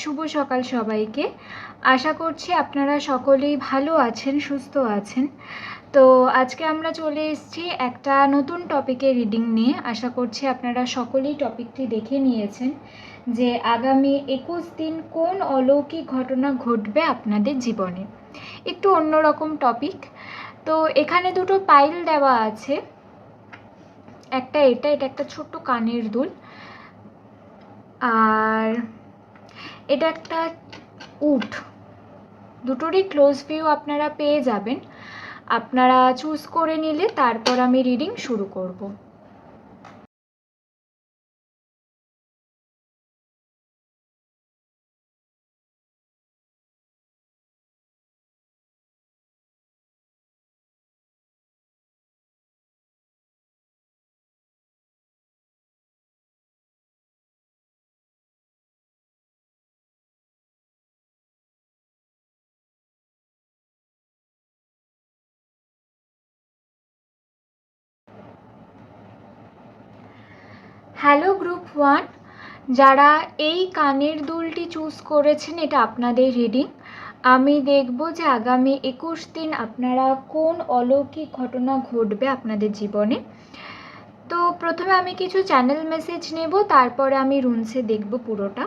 শুভ সকাল সবাইকে। আশা করছি আপনারা সকলেই ভালো আছেন, সুস্থ আছেন। তো আজকে আমরা চলে এসেছি একটা নতুন টপিকের রিডিং নিয়ে। আশা করছি আপনারা সকলেই টপিকটি দেখে নিয়েছেন যে আগামী একুশ দিন কোন অলৌকিক ঘটনা ঘটবে আপনাদের জীবনে। একটু অন্যরকম টপিক তো এখানে দুটো পাইল দেওয়া আছে। একটা এটা এটা একটা ছোট্ট কানের দুল। আর এটা একটা উট দুটোরই ক্লোজ ভিউ আপনারা পেয়ে যাবেন। আপনারা চুজ করে নিলে তারপর আমি রিডিং শুরু করব। হ্যালো গ্রুপ ওয়ান যারা এই কানের দুলটি চুজ করেছেন, এটা আপনাদের রিডিং আমি দেখব যে আগামী একুশ দিন আপনারা কোন অলৌকিক ঘটনা ঘটবে আপনাদের জীবনে। তো প্রথমে আমি কিছু চ্যানেল মেসেজ নেব, তারপরে আমি রুনসে দেখব পুরোটা।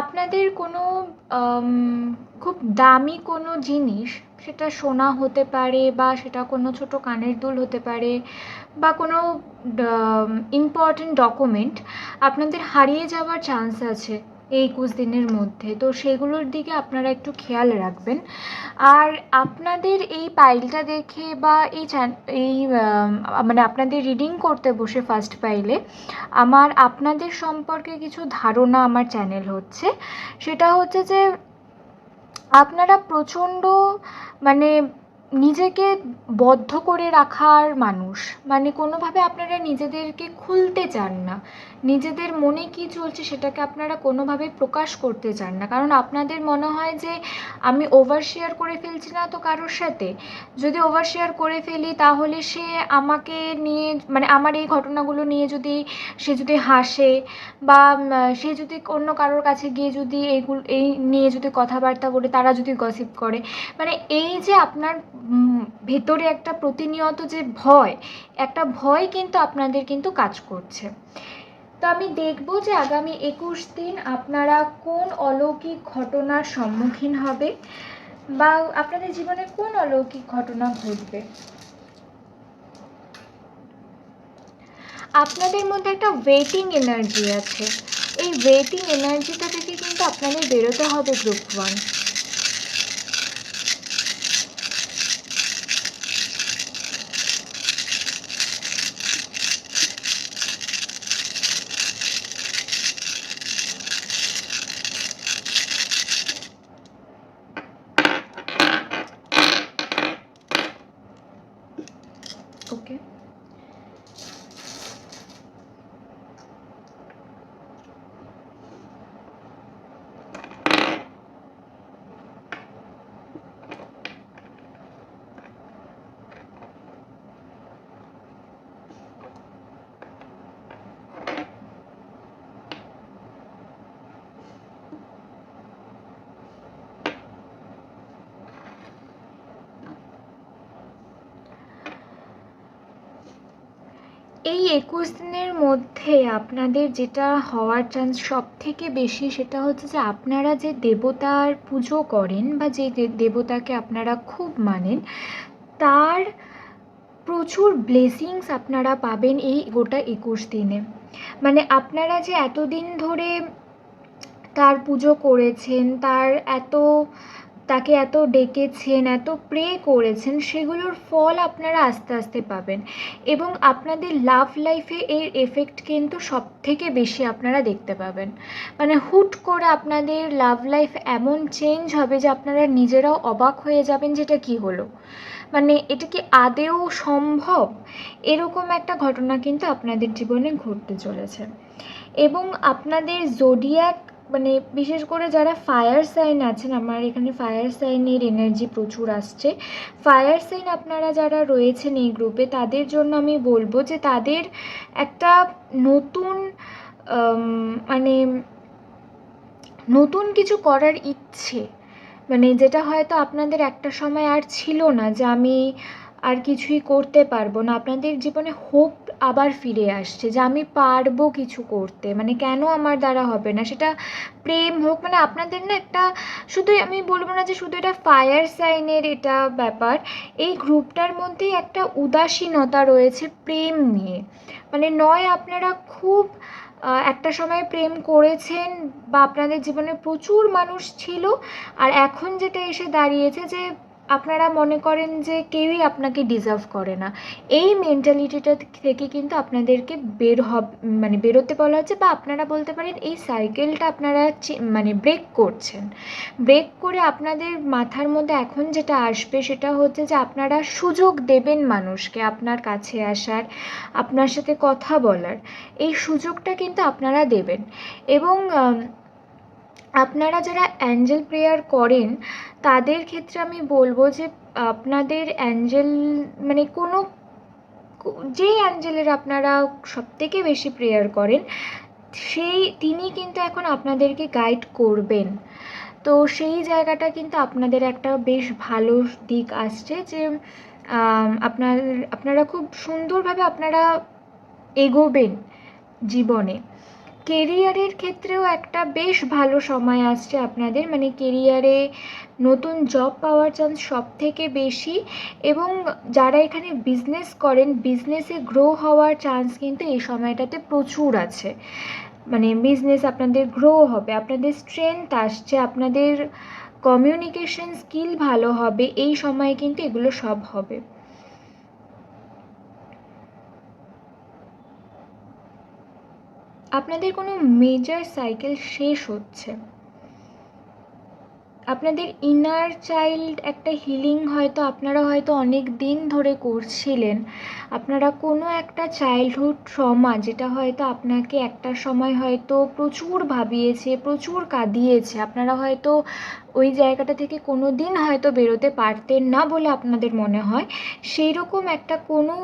আপনাদের কোনো খুব দামি কোনো জিনিস সেটা সোনা হতে পারে বা সেটা কোনো ছোট কানের দুল হতে পারে বা কোনো ইম্পর্ট্যান্ট ডকুমেন্ট আপনাদের হারিয়ে যাওয়ার চান্স আছে এই একুশ দিনের মধ্যে। তো সেগুলোর দিকে আপনারা একটু খেয়াল রাখবেন। আর আপনাদের এই পাইলটা দেখে বা এই এই মানে আপনাদের রিডিং করতে বসে ফার্স্ট পাইলে আমার আপনাদের সম্পর্কে কিছু ধারণা আমার চ্যানেল হচ্ছে। সেটা হচ্ছে যে আপনারা প্রচণ্ড মানে নিজেকে বদ্ধ করে রাখার মানুষ মানে কোনোভাবে আপনারা নিজেদেরকে খুলতে চান না। নিজেদের মনে কী চলছে সেটাকে আপনারা কোনোভাবে প্রকাশ করতে চান না। কারণ আপনাদের মনে হয় যে, আমি ওভার শেয়ার করে ফেলছি না তো কারোর সাথে? যদি ওভার শেয়ার করে ফেলি তাহলে সে আমাকে নিয়ে মানে আমার এই ঘটনাগুলো নিয়ে যদি, সে যদি হাসে বা সে যদি অন্য কারোর কাছে গিয়ে যদি এইগুলো এই নিয়ে যদি কথাবার্তা বলে, তারা যদি গসিপ করে। মানে এই যে আপনার ভেতরে একটা প্রতিনিয়ত যে ভয়, একটা ভয় কিন্তু আপনাদের কিন্তু কাজ করছে। তো আমি দেখব যে আগামী একুশ দিন আপনারা কোন অলৌকিক ঘটনার সম্মুখীন হবে বা আপনাদের জীবনে কোন অলৌকিক ঘটনা ঘটবে। আপনাদের মধ্যে একটা ওয়েটিং এনার্জি আছে। এই ওয়েটিং এনার্জিটা থেকে কিন্তু আপনাদের বেরোতে হবে গ্রুপ ওয়ান এই একুশ দিনের মধ্যে আপনাদের যেটা হওয়ার চান্স সব থেকে বেশি সেটা হচ্ছে যে আপনারা যে দেবতার পুজো করেন বা যে দেবতাকে আপনারা খুব মানেন, তার প্রচুর ব্লেসিংস আপনারা পাবেন এই গোটা একুশ দিনে। মানে আপনারা যে এতদিন ধরে তার পুজো করেছেন, তার এত তাকে এত ডেকেছেন, এত প্রে করেছেন, সেগুলোর ফল আপনারা আস্তে আস্তে পাবেন। এবং আপনাদের লাভ লাইফে এর এফেক্ট কিন্তু সব থেকে বেশি আপনারা দেখতে পাবেন। মানে হুট করে আপনাদের লাভ লাইফ এমন চেঞ্জ হবে যে আপনারা নিজেরাও অবাক হয়ে যাবেন যেটা কি হলো। মানে এটা কি আদেও সম্ভব? এরকম একটা ঘটনা কিন্তু আপনাদের জীবনে ঘটতে চলেছে। এবং আপনাদের জোডিয়াক মানে বিশেষ করে যারা ফায়ার সাইন আছেন, আমার এখানে ফায়ার সাইনের এনার্জি প্রচুর আসছে। ফায়ার সাইন আপনারা যারা রয়েছেন এই গ্রুপে তাদের জন্য আমি বলব যে তাদের একটা নতুন মানে নতুন কিছু করার ইচ্ছে। মানে যেটা হয়তো আপনাদের একটা সময় আর ছিল না যে আমি আর কিছুই করতে পারব না। আপনাদের জীবনে হোপ আবার ফিরে আসছে যে আমি পারব কিছু করতে। মানে কেন আমার দ্বারা হবে না? সেটা প্রেম হোক মানে আপনাদের না একটা শুধু আমি বলব না যে শুধু এটা ফায়ার সাইনের এটা ব্যাপার, এই গ্রুপটার মধ্যেই একটা উদাসীনতা রয়েছে প্রেম নিয়ে। মানে নয়, আপনারা খুব একটা সময় প্রেম করেছেন বা আপনাদের জীবনে প্রচুর মানুষ ছিল, আর এখন যেটা এসে দাঁড়িয়েছে যে আপনারা মনে করেন যে কেউই আপনাকে ডিজার্ভ করে না। এই মেন্টালিটিটা থেকে কিন্তু আপনাদেরকে বের হব মানে বেরোতে বলা হচ্ছে বা আপনারা বলতে পারেন এই সাইকেলটা আপনারা মানে ব্রেক করছেন। ব্রেক করে আপনাদের মাথার মধ্যে এখন যেটা আসবে সেটা হচ্ছে যে আপনারা সুযোগ দেবেন মানুষকে আপনার কাছে আসার, আপনার সাথে কথা বলার। এই সুযোগটা কিন্তু আপনারা দেবেন। এবং আপনারা যারা অ্যাঞ্জেল প্রেয়ার করেন, তাদের ক্ষেত্রে আমি বলব যে আপনাদের অ্যাঞ্জেল মানে কোনো যেই অ্যাঞ্জেলের আপনারা সবথেকে বেশি প্রেয়ার করেন, সেই, তিনি কিন্তু এখন আপনাদেরকে গাইড করবেন। তো সেই জায়গাটা কিন্তু আপনাদের একটা বেশ ভালো দিক আসছে যে আপনার, আপনারা খুব সুন্দরভাবে আপনারা এগোবেন জীবনে। কেরিয়ারের ক্ষেত্রেও একটা বেশ ভালো সময় আসছে আপনাদের। মানে কেরিয়ারে নতুন জব পাওয়ার চান্স সব থেকে বেশি এবং যারা এখানে বিজনেস করেন বিজনেসে গ্রো হওয়ার চান্স কিন্তু এই সময়টাতে প্রচুর আছে। মানে বিজনেস আপনাদের গ্রো হবে, আপনাদের স্ট্রেংথ আসছে, আপনাদের কমিউনিকেশন স্কিল ভালো হবে, এই সময়ে কিন্তু এগুলো সব হবে। আপনাদের কোনো মেজর সাইকেল শেষ হচ্ছে। আপনাদের ইনার চাইল্ড একটা হিলিং হয়তো আপনারা হয়তো অনেক দিন ধরে করছিলেন। আপনারা কোনো একটা চাইল্ডহুড ট্রমা যেটা হয়তো আপনাকে একটা সময় হয়তো প্রচুর ভাবিয়েছে, প্রচুর কাঁদিয়েছে, আপনারা হয়তো ওই জায়গাটা থেকে কোনো দিন হয়তো বেরোতে পারতেন না বলে আপনাদের মনে হয়। সেই রকম একটা কোনো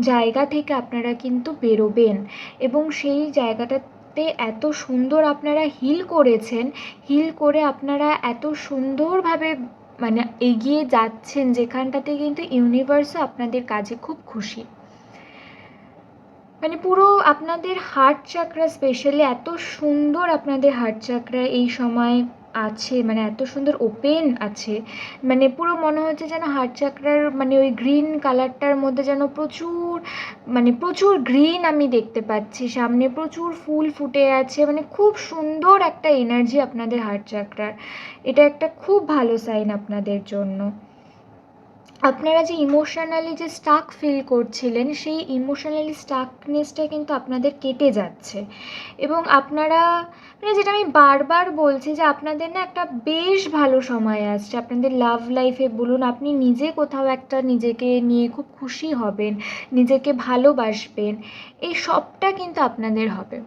জায়গা থেকে আপনারা কিন্তু বেরোবেন এবং সেই জায়গাটাতে এত সুন্দর আপনারা হিল করেছেন, হিল করে আপনারা এত সুন্দরভাবে মানে এগিয়ে যাচ্ছেন যেখানটাতে কিন্তু ইউনিভার্সও আপনাদের কাজে খুব খুশি। মানে পুরো আপনাদের হার্ট চাকরা স্পেশালি এত সুন্দর আপনাদের হার্ট চাকরা এই সময় আছে মানে এত সুন্দর ওপেন আছে মানে পুরো মনে হচ্ছে যেন হার্ট চাকরার মানে ওই গ্রিন কালারটার মধ্যে যেন প্রচুর মানে প্রচুর গ্রিন আমি দেখতে পাচ্ছি, সামনে প্রচুর ফুল ফুটে আছে মানে খুব সুন্দর একটা এনার্জি আপনাদের হার্ট চাকরার এটা একটা খুব ভালো সাইন আপনাদের জন্য। আপনারা যে ইমোশনালি যে স্টাক ফিল করছিলেন, সেই ইমোশনালি স্টাকনেসটা কিন্তু আপনাদের কেটে যাচ্ছে। এবং আপনারা মানে যেটা আমি বারবার বলছি যে আপনাদের না একটা বেশ ভালো সময় আসছে। আপনাদের লাভ লাইফে বলুন, আপনি নিজে কোথাও একটা নিজেকে নিয়ে খুব খুশি হবেন, নিজেকে ভালোবাসবেন, এই সবটা কিন্তু আপনাদের হবে।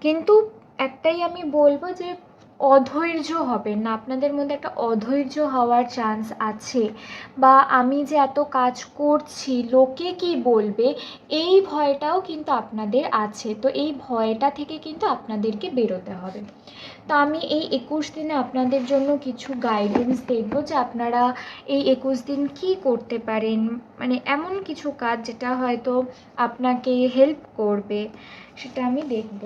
কিন্তু একটাই আমি বলব যে অধৈর্য হবেন না। আপনাদের মধ্যে একটা অধৈর্য হওয়ার চান্স আছে। বা আমি যে এত কাজ করছি, লোকে কি বলবে? এই ভয়টাও কিন্তু আপনাদের আছে। তো এই ভয়টা থেকে কিন্তু আপনাদেরকে বেরোতে হবে। তো আমি এই একুশ দিনে আপনাদের জন্য কিছু গাইডেন্স দেখব যে আপনারা এই একুশ দিন কি করতে পারেন। মানে এমন কিছু কাজ যেটা হয়তো আপনাকে হেল্প করবে, সেটা আমি দেখব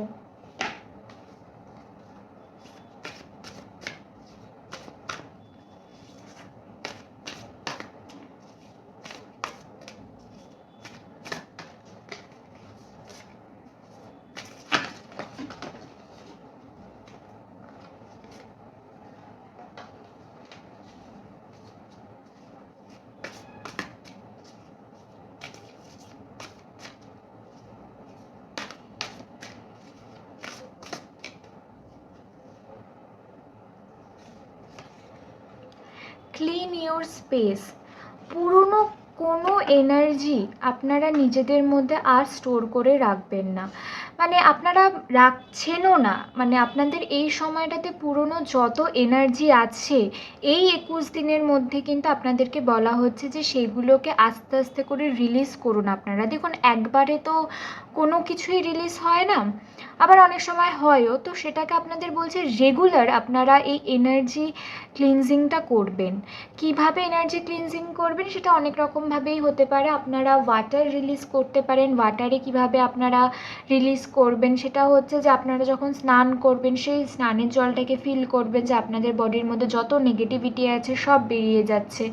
ক্লিন ইওর স্পেস পুরনো কোনো এনার্জি আপনারা নিজেদের মধ্যে আর স্টোর করে রাখবেন না। মানে আপনারা রাখছেনও না। মানে আপনাদের এই সময়টাতে পুরনো যত এনার্জি আছে, এই একুশ দিনের মধ্যে কিন্তু আপনাদেরকে বলা হচ্ছে যে সেইগুলোকে আস্তে আস্তে করে রিলিজ করুন আপনারা। দেখুন, একবারে তো কোনো কিছুই রিলিজ হয় না। আবার অনেক সময় হয়ও, তো সেটাকে আপনাদের বলছে রেগুলার আপনারা এই এনার্জি ক্লিনজিংটা করবেন। কীভাবে এনার্জি ক্লিনজিং করবেন সেটা অনেক রকমভাবেই হতে পারে। আপনারা ওয়াটার রিলিজ করতে পারেন। ওয়াটারে কীভাবে আপনারা রিলিজ করবেন সেটা হচ্ছে যে আপনারা যখন স্নান করবেন, সেই স্নানের জলটাকে ফিল করবেন যে আপনাদের বডির মধ্যে যত নেগেটিভিটি আছে সব বেরিয়ে যাচ্ছে।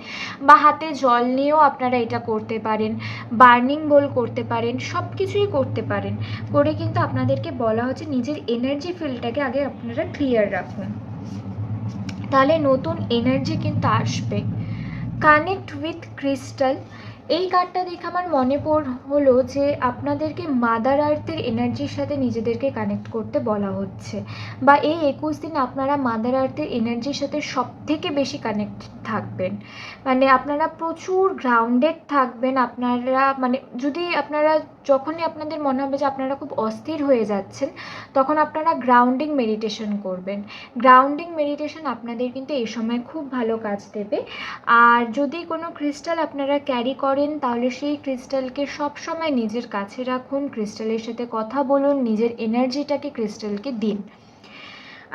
বা হাতে জল নিয়েও আপনারা এটা করতে পারেন বার্নিং বোল করতে পারেন সব কিছুই করতে পারেন। করে কিন্তু আপনাদেরকে বলা হচ্ছে নিজের এনার্জি ফিল্ডটাকে আগে আপনারা ক্লিয়ার রাখুন। তাহলে নতুন এনার্জি কিন্তু আসবে। কানেক্ট উইথ ক্রিস্টাল এই কার্ডটা দেখে আমার মনে পড়, হলো যে আপনাদেরকে মাদার আর্থের এনার্জির সাথে নিজেদেরকে কানেক্ট করতে বলা হচ্ছে। বা এই একুশ দিন আপনারা মাদার আর্থের এনার্জির সাথে সব থেকে বেশি কানেক্ট থাকবেন। মানে আপনারা প্রচুর গ্রাউন্ডেড থাকবেন, আপনারা মানে যদি আপনারা যখনই আপনাদের মনে হবে যে আপনারা খুব অস্থির হয়ে যাচ্ছেন, তখন আপনারা গ্রাউন্ডিং মেডিটেশন করবেন। গ্রাউন্ডিং মেডিটেশন আপনাদের কিন্তু এই সময় খুব ভালো কাজ দেবে। আর যদি কোনো ক্রিস্টাল আপনারা ক্যারি করেন, তাহলে সেই ক্রিস্টালকে সবসময় নিজের কাছে রাখুন ক্রিস্টালের সাথে কথা বলুন, নিজের এনার্জিটাকে ক্রিস্টালকে দিন।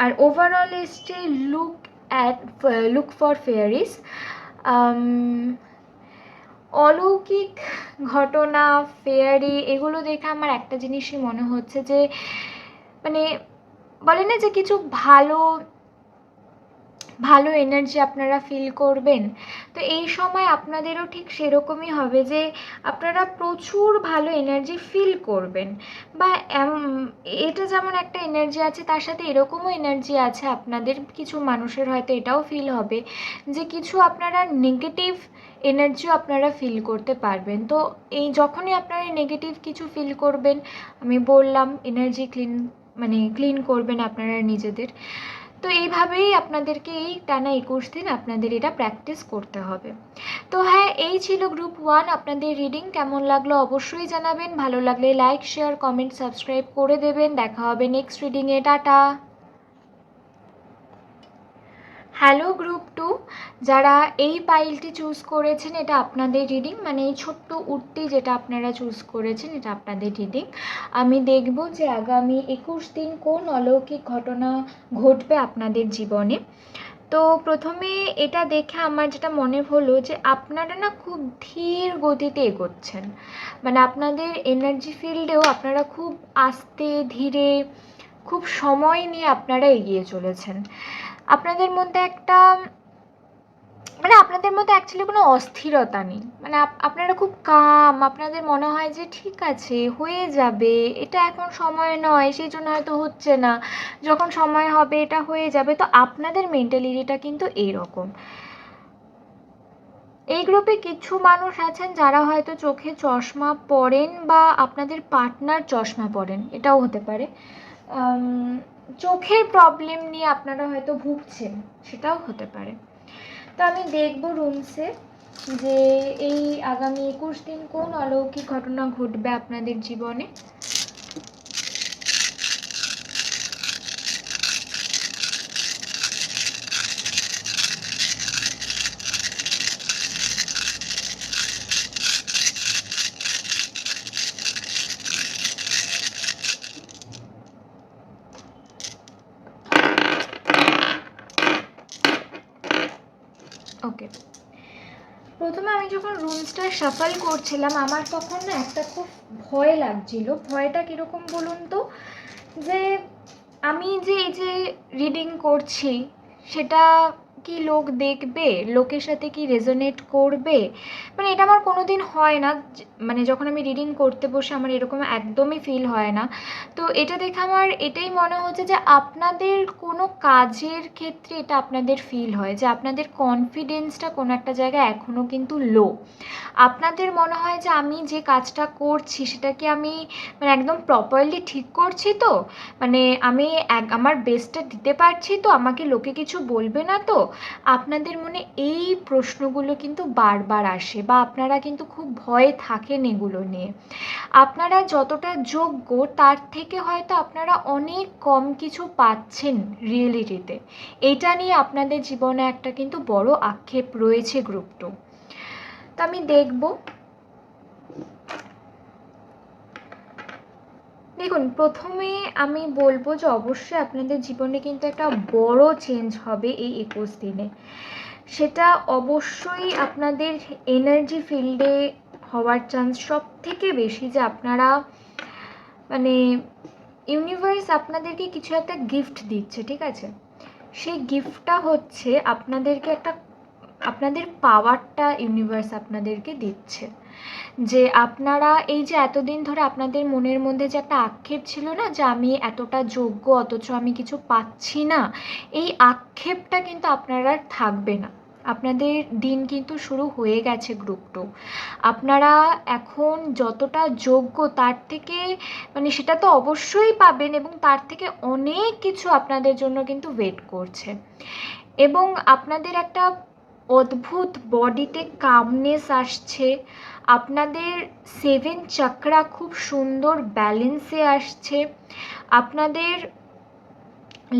আর ওভারঅল এসছে look at look for fairies অলৌকিক ঘটনা, ফেয়ারি, এগুলো দেখে আমার একটা জিনিসই মনে হচ্ছে যে মানে বলে না যে কিছু ভালো ভালো এনার্জি আপনারা ফিল করবেন। তো এই সময় আপনাদেরও ঠিক সেরকমই হবে যে, আপনারা প্রচুর ভালো এনার্জি ফিল করবেন। বা এটা যেমন একটা এনার্জি আছে, তার সাথে এরকমও এনার্জি আছে আপনাদের, কিছু মানুষের হয়তো এটাও ফিল হবে যে, কিছু আপনারা নেগেটিভ এনার্জিও আপনারা ফিল করতে পারবেন। তো এই যখনই আপনারা নেগেটিভ কিছু ফিল করবেন, আমি বললাম এনার্জি ক্লিন মানে ক্লিন করবেন আপনারা নিজেদের। তো এইভাবেই আপনাদেরকে এই টানা একুশ দিন আপনাদের এটা প্র্যাকটিস করতে হবে। তো হ্যাঁ এই ছিল গ্রুপ ওয়ান আপনাদের রিডিং কেমন লাগল অবশ্যই জানাবেন। ভালো লাগলে লাইক শেয়ার কমেন্ট সাবস্ক্রাইব করে দেবেন। দেখা হবে নেক্সট রিডিংয়ে টাটা! হ্যালো গ্রুপ টু, যারা এই পাইলটি চুজ করেছেন, এটা আপনাদের রিডিং মানে এই ছোট্ট উঠতি যেটা আপনারা চুজ করেছেন, এটা আপনাদের রিডিং। আমি দেখব যে আগামী একুশ দিন কোন অলৌকিক ঘটনা ঘটবে আপনাদের জীবনে। তো প্রথমে এটা দেখে আমার যেটা মনে হলো যে আপনারা না খুব ধীর গতিতে এগোচ্ছেন। মানে আপনাদের এনার্জি ফিল্ডেও আপনারা খুব আস্তে, ধীরে, খুব সময় নিয়ে আপনারা এগিয়ে চলেছেন। আপনাদের মধ্যে একটা মানে আপনাদের মধ্যে অ্যাকচুয়ালি কোনো অস্থিরতা নেই। মানে আপনারা খুব কাম আপনাদের মনে হয় যে ঠিক আছে, হয়ে যাবে, এটা এখন সময় নয় সেই জন্য হয়তো হচ্ছে না। যখন সময় হবে, এটা হয়ে যাবে। তো আপনাদের মেন্টালিটিটা কিন্তু এইরকম এই গ্রুপে কিছু মানুষ আছেন যারা হয়তো চোখে চশমা পরেন বা আপনাদের পার্টনার চশমা পরেন, এটাও হতে পারে। চোখের প্রবলেম নিয়ে আপনারা হয়তো ভুগছেন, সেটাও হতে পারে। তো আমি দেখব রুমসে যে এই আগামী একুশ দিন কোন অলৌকিক ঘটনা ঘটবে আপনাদের জীবনে ওকে প্রথমে আমি যখন রুমসটা সাফাল করছিলাম, আমার তখন না একটা খুব ভয় লাগছিল। ভয়টা কীরকম বলুন তো? যে আমি যে এই যে রিডিং করছি, সেটা কি লোক দেখবে? লোকের সাথে কি রেজোনেট করবে? মানে এটা আমার কোনো দিন হয় না। মানে যখন আমি রিডিং করতে বসে আমার এরকম একদমই ফিল হয় না। তো এটা দেখে আমার এটাই মনে হচ্ছে যে আপনাদের কোনো কাজের ক্ষেত্রে এটা আপনাদের ফিল হয়, যে আপনাদের কনফিডেন্সটা কোনো একটা জায়গায় এখনও কিন্তু লো আপনাদের মনে হয় যে আমি যে কাজটা করছি সেটা কি আমি মানে একদম প্রপারলি ঠিক করছি তো? মানে আমি এক, আমার বেস্টটা দিতে পারছি তো? আমাকে লোকে কিছু বলবে না তো? আপনাদের মনে এই প্রশ্নগুলো কিন্তু বারবার আসে বা আপনারা কিন্তু খুব ভয়ে থাকেন এগুলো নিয়ে। আপনারা যতটা যোগ্য তার থেকে হয়তো আপনারা অনেক কম কিছু পাচ্ছেন রিয়েলিটিতে এটা নিয়ে আপনাদের জীবনে একটা কিন্তু বড় আক্ষেপ রয়েছে গ্রুপ টু তো আমি দেখব। দেখুন, প্রথমে আমি বলব যে অবশ্যই আপনাদের জীবনে কিন্তু একটা বড় চেঞ্জ হবে এই একুশ দিনে। সেটা অবশ্যই আপনাদের এনার্জি ফিল্ডে হওয়ার চান্স সব থেকে বেশি যে আপনারা মানে ইউনিভার্স আপনাদেরকে কিছু একটা গিফট দিচ্ছে, ঠিক আছে? সেই গিফটটা হচ্ছে আপনাদেরকে একটা, আপনাদের পাওয়ারটা ইউনিভার্স আপনাদেরকে দিচ্ছে। যে আপনারা এই যে এতদিন ধরে আপনাদের মনের মধ্যে যে একটা আক্ষেপ ছিল না, যে আমি এতটা যোগ্য অথচ আমি কিছু পাচ্ছি না, এই আক্ষেপটা কিন্তু আপনারা থাকবে না। আপনাদের দিন কিন্তু শুরু হয়ে গেছে গ্রুপ টু আপনারা এখন যতটা যোগ্য তার থেকে মানে সেটা তো অবশ্যই পাবেন এবং তার থেকে অনেক কিছু আপনাদের জন্য কিন্তু ওয়েট করছে। এবং আপনাদের একটা অদ্ভুত বডিতে কামনেস আসছে, আপনাদের সেভেন চাকরা খুব সুন্দর ব্যালেন্সে আসছে, আপনাদের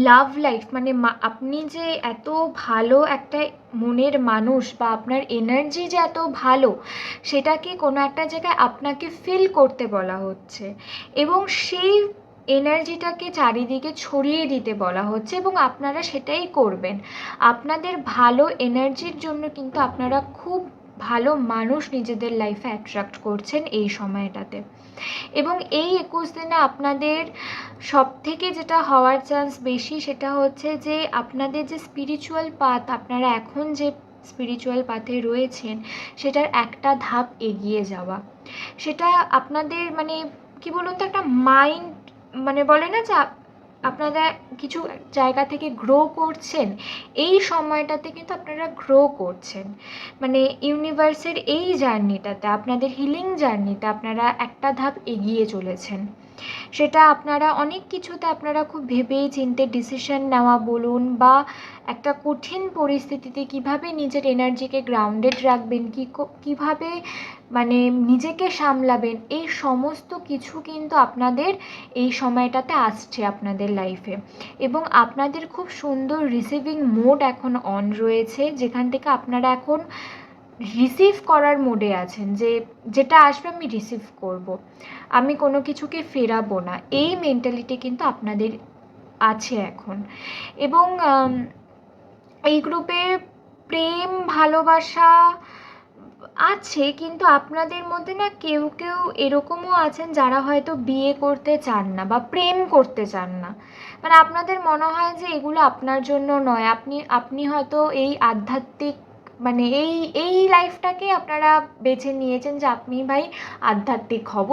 লাভ লাইফ মানে আপনি যে এত ভালো একটা মনের মানুষ বা আপনার এনার্জি যে এত ভালো, সেটাকে কোনো একটা জায়গায় আপনাকে ফিল করতে বলা হচ্ছে এবং সেই এনার্জিটাকে চারিদিকে ছড়িয়ে দিতে বলা হচ্ছে এবং আপনারা সেটাই করবেন। আপনাদের ভালো এনার্জির জন্য কিন্তু আপনারা খুব ভালো মানুষ নিজেদের লাইফে অ্যাট্রাক্ট করছেন এই সময়টাতে। এবং এই একুশ দিনে আপনাদের সব থেকে যেটা হওয়ার চান্স বেশি সেটা হচ্ছে যে আপনাদের যে স্পিরিচুয়াল পাথ আপনারা এখন যে স্পিরিচুয়াল পাথে রয়েছেন, সেটার একটা ধাপ এগিয়ে যাওয়া। সেটা আপনাদের মানে কি বলুন তো, একটা মাইন্ড মানে বলে না যে আপনারা কিছু জায়গা থেকে গ্রো করছেন, এই সময়টাতে কিন্তু আপনারা গ্রো করছেন। মানে ইউনিভার্সের এই জার্নিটাতে আপনাদের হিলিং জার্নিতে আপনারা একটা ধাপ এগিয়ে চলেছেন। সেটা আপনারা অনেক কিছুতে আপনারা খুব ভেবে চিনতে ডিসিশন নেওয়া বলুন বা একটা কঠিন পরিস্থিতিতে কীভাবে নিজের এনার্জিকে গ্রাউন্ডেড রাখবেন, কী কীভাবে মানে নিজেকে সামলাবেন, এই সমস্ত কিছু কিন্তু আপনাদের এই সময়টাতে আসছে আপনাদের লাইফে এবং আপনাদের খুব সুন্দর রিসিভিং মোড এখন অন রয়েছে, যেখান থেকে আপনারা এখন রিসিভ করার মোডে আছেন যে যেটা আসবে আমি রিসিভ করব। আমি কোনো কিছুকে ফেরাবো না। এই মেন্টালিটি কিন্তু আপনাদের আছে এখন। এবং এই গ্রুপে প্রেম, ভালোবাসা আছে, কিন্তু আপনাদের মধ্যে না কেউ কেউ এরকমও আছেন যারা হয়তো বিয়ে করতে চান না বা প্রেম করতে চান না। মানে আপনাদের মনে হয় যে এগুলো আপনার জন্য নয়। আপনি আপনি হয়তো এই আধ্যাত্মিক মানে এই এই লাইফটাকে আপনারা বেছে নিয়েছেন যে আপনি ভাই আধ্যাত্মিক হব।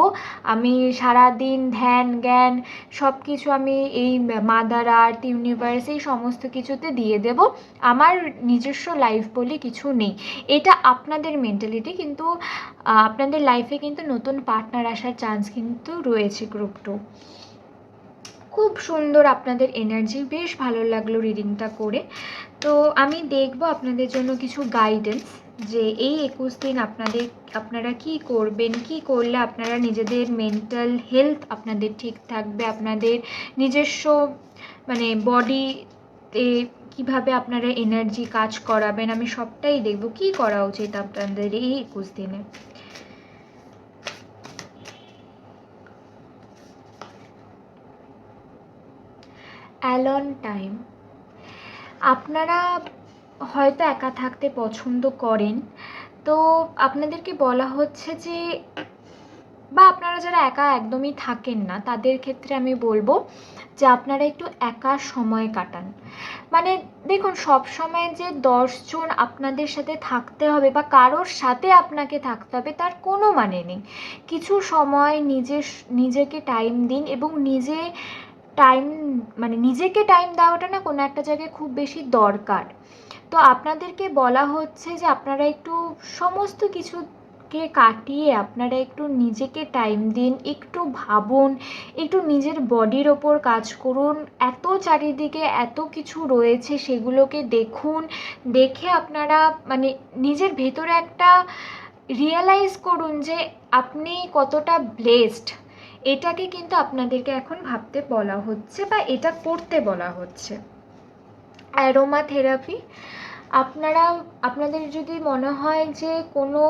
আমি সারাদিন ধ্যান, জ্ঞান সব কিছু আমি এই মাদার আর্থ ইউনিভার্স এই সমস্ত কিছুতে দিয়ে দেব। আমার নিজস্ব লাইফ বলে কিছু নেই। এটা আপনাদের মেন্টালিটি কিন্তু আপনাদের লাইফে কিন্তু নতুন পার্টনার আসার চান্স কিন্তু রয়েছে গ্রুপ টু খুব সুন্দর আপনাদের এনার্জি বেশ ভালো লাগল রিডিংটা করে। তো আমি দেখব আপনাদের জন্য কিছু গাইডেন্স যে এই একুশ দিন আপনাদের, আপনারা কি করবেন, কি করলে আপনারা নিজেদের মেন্টাল হেলথ আপনাদের ঠিক থাকবে, আপনাদের নিজস্ব মানে বডিতে কীভাবে আপনারা এনার্জি কাজ করাবেন, আমি সবটাই দেখব। কি করা উচিত আপনাদের এই একুশ দিনে? Alone time. আপনারা হয়তো একা থাকতে পছন্দ করেন। তো আপনাদেরকে বলা হচ্ছে যে, বা আপনারা যারা একা একদমই থাকেন না, তাদের ক্ষেত্রে আমি বলব যে আপনারা একটু একা সময় কাটান। মানে দেখুন, সব সময় যে দশজন আপনাদের সাথে থাকতে হবে বা কারোর সাথে আপনাকে থাকতে হবে, তার কোনো মানে নেই। কিছু সময় নিজের, নিজেকে টাইম দিন এবং নিজে টাইম মানে নিজেকে টাইম দেওয়াটা না কোনো একটা জায়গায় খুব বেশি দরকার। তো আপনাদেরকে বলা হচ্ছে যে আপনারা একটু সমস্ত কিছু রাগকে কাটিয়ে আপনারা একটু নিজেকে টাইম দিন, একটু ভাবুন, একটু নিজের বডির ওপর কাজ করুন। এত চারিদিকে এত কিছু রয়েছে সেগুলোকে দেখুন, দেখে আপনারা মানে নিজের ভেতরে একটা রিয়েলাইজ করুন যে আপনি কতটা ব্লেসড এটাকে কিন্তু আপনাদেরকে এখন ভাবতে বলা হচ্ছে বা এটা করতে বলা হচ্ছে। অ্যারোমা থেরাপি আপনারা, আপনাদের যদি মনে হয় যে কোনো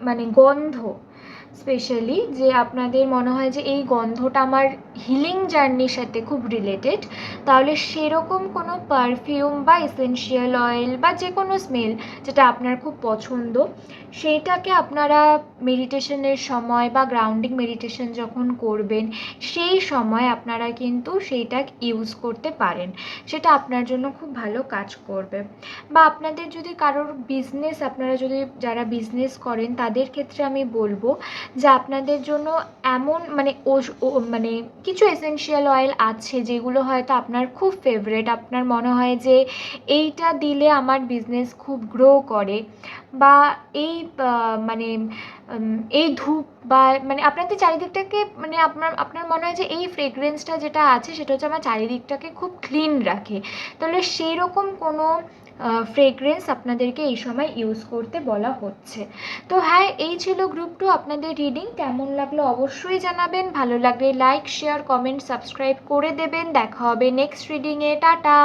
মানে গন্ধ স্পেশালি যে আপনাদের মনে হয় যে এই গন্ধটা আমার হিলিং জার্নির সাথে খুব রিলেটেড, তাহলে সেরকম কোনো পারফিউম বা এসেনশিয়াল অয়েল বা যে কোনো স্মেল যেটা আপনার খুব পছন্দ, সেইটাকে আপনারা মেডিটেশনের সময় বা গ্রাউন্ডিং মেডিটেশন যখন করবেন, সেই সময় আপনারা কিন্তু সেইটা ইউজ করতে পারেন। সেটা আপনার জন্য খুব ভালো কাজ করবে। বা আপনাদের যদি কারোর বিজনেস আপনারা যদি যারা বিজনেস করেন, তাদের ক্ষেত্রে আমি বলব যে আপনাদের জন্য এমন মানে মানে কিছু এসেনশিয়াল অয়েল আছে যেগুলো হয়তো আপনার খুব ফেভারেট আপনার মনে হয় যে এইটা দিলে আমার বিজনেস খুব গ্রো করে বা এই মানে এই ধূপ বা মানে আপনাদের চারিদিকটাকে মানে আপনার আপনার মনে হয় যে এই ফ্রেগরেন্সটা যেটা আছে সেটা হচ্ছে আমার চারিদিকটাকে খুব ক্লিন রাখে। তাহলে সেই রকম কোনো ফ্রেগরেন্স আপনাদেরকে এই সময় ইউজ করতে বলা হচ্ছে। তো হ্যাঁ এই ছিল গ্রুপ টু আপনাদের রিডিং কেমন লাগল অবশ্যই জানাবেন। ভালো লাগলে লাইক শেয়ার কমেন্ট সাবস্ক্রাইব করে দেবেন। দেখা হবে নেক্সট রিডিংয়ে টাটা!